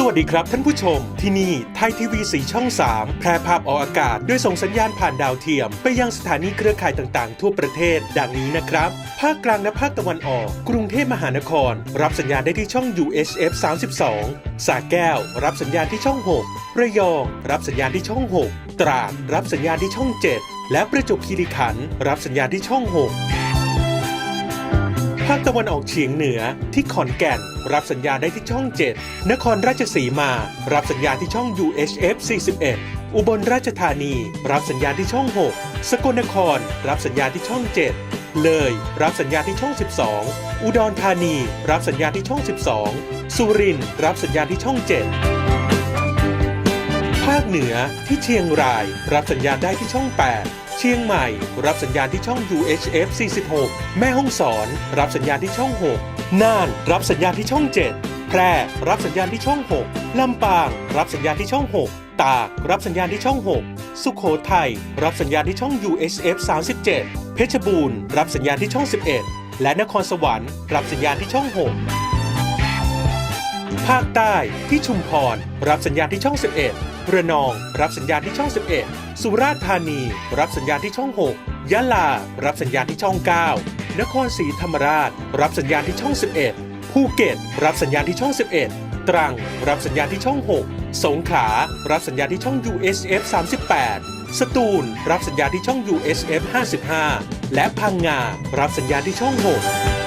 สวัสดีครับท่านผู้ชม ที่นี่ไทยทีวีสีช่อง 3 แพร่ภาพออกอากาศด้วยส่งสัญญาณผ่านดาวเทียม ไปยังสถานีเครือข่ายต่างๆ ทั่วประเทศ ดังนี้นะครับ ภาคกลางและภาคตะวันออก กรุงเทพมหานคร รับสัญญาณได้ที่ช่อง UHF 32สระแก้ว รับสัญญาณที่ช่อง 6 ระยอง รับสัญญาณที่ช่อง 6 ตราดรับสัญญาณที่ช่อง 7 และประจวบคีรีขันธ์รับสัญญาณที่ช่อง 6 ภาคตะวันออกเฉียงเหนือที่ขอนแก่น รับสัญญาณได้ที่ช่อง 7 นครราชสีมา รับสัญญาณที่ช่อง UHF 41 อุบลราชธานี รับสัญญาณที่ช่อง 6 สกลนคร รับสัญญาณที่ช่อง 7 เลย รับสัญญาณที่ช่อง 12 อุดรธานี รับสัญญาณที่ช่อง 12 สุรินทร์รับสัญญาณที่ช่อง 7ภาคเหนือที่เชียงราย รับสัญญาณได้ที่ช่อง 8 เชียงใหม่ รับสัญญาณที่ช่อง UHF 46 แม่ฮ่องสอน รับสัญญาณที่ช่อง 6 น่าน รับสัญญาณที่ช่อง 7 แพร่ รับสัญญาณที่ช่อง 6 ลำปาง รับสัญญาณที่ช่อง 6 ตาก รับสัญญาณที่ช่อง 6 สุขโขทัย รับสัญญาณที่ช่อง UHF 37 เพชรบูรณ์ รับสัญญาณที่ช่อง 11 และนครสวรรค์ รับสัญญาณที่ช่อง 6 ภาคใต้ที่ชุมพร รับสัญญาณที่ช่อง 11 ระนอง รับสัญญาณที่ช่อง 11 สุราษฎร์ธานี รับสัญญาณที่ช่อง 6 ยะลา รับสัญญาณที่ช่อง 9 นครศรีธรรมราช รับสัญญาณที่ช่อง 11 ภูเก็ต รับสัญญาณที่ช่อง 11 ตรัง รับสัญญาณที่ช่อง 6 สงขลา รับสัญญาณที่ช่อง USF 38 สตูล รับสัญญาณที่ช่อง USF 55 และพังงา รับสัญญาณที่ช่อง 6